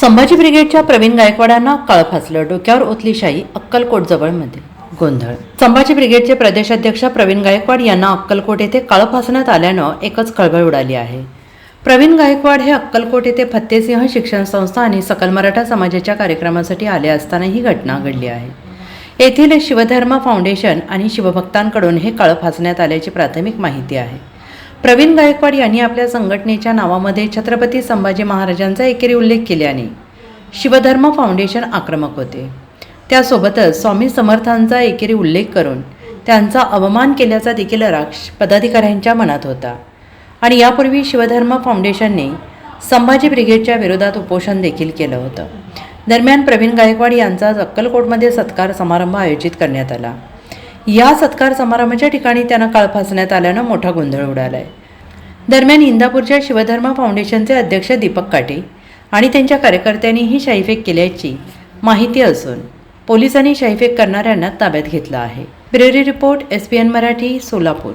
संभाजी ब्रिगेडच्या प्रवीण गायकवाडांना काळ फासलं. डोक्यावर ओतली शाही अक्कलकोट जवळमध्ये गोंधळ. संभाजी ब्रिगेडचे प्रदेशाध्यक्ष प्रवीण गायकवाड यांना अक्कलकोट येथे काळ फासण्यात आल्यानं एकच खळबळ उडाली आहे. प्रवीण गायकवाड हे अक्कलकोट येथे फत्तेसिंह शिक्षण संस्था आणि सकल मराठा समाजाच्या कार्यक्रमासाठी आले असताना ही घटना घडली आहे. येथील शिवधर्म फाउंडेशन आणि शिवभक्तांकडून हे काळ फासण्यात आल्याची प्राथमिक माहिती आहे. प्रवीण गायकवाड यांनी आपल्या संघटनेच्या नावामध्ये छत्रपती संभाजी महाराजांचा एकेरी उल्लेख केल्याने शिवधर्म फाउंडेशन आक्रमक होते. त्यासोबतच स्वामी समर्थांचा एकेरी उल्लेख करून त्यांचा अवमान केल्याचा देखील राक्ष पदाधिकाऱ्यांच्या मनात होता. आणि यापूर्वी शिवधर्म फाउंडेशनने संभाजी ब्रिगेडच्या विरोधात उपोषण देखील केलं होतं. दरम्यान प्रवीण गायकवाड यांचा अक्कलकोटमध्ये सत्कार समारंभ आयोजित करण्यात आला. या सत्कार समारंभाच्या ठिकाणी त्यांना काळ फासण्यात आल्यानं मोठा गोंधळ उडालाय. दरम्यान इंदापूरच्या शिवधर्म फाउंडेशनचे अध्यक्ष दीपक काटे आणि त्यांच्या कार्यकर्त्यांनी ही शाईफेक केल्याची माहिती असून पोलिसांनी शाईफेक करणाऱ्यांना ताब्यात घेतलं आहे. Bureau report S P N Marathi Solapur.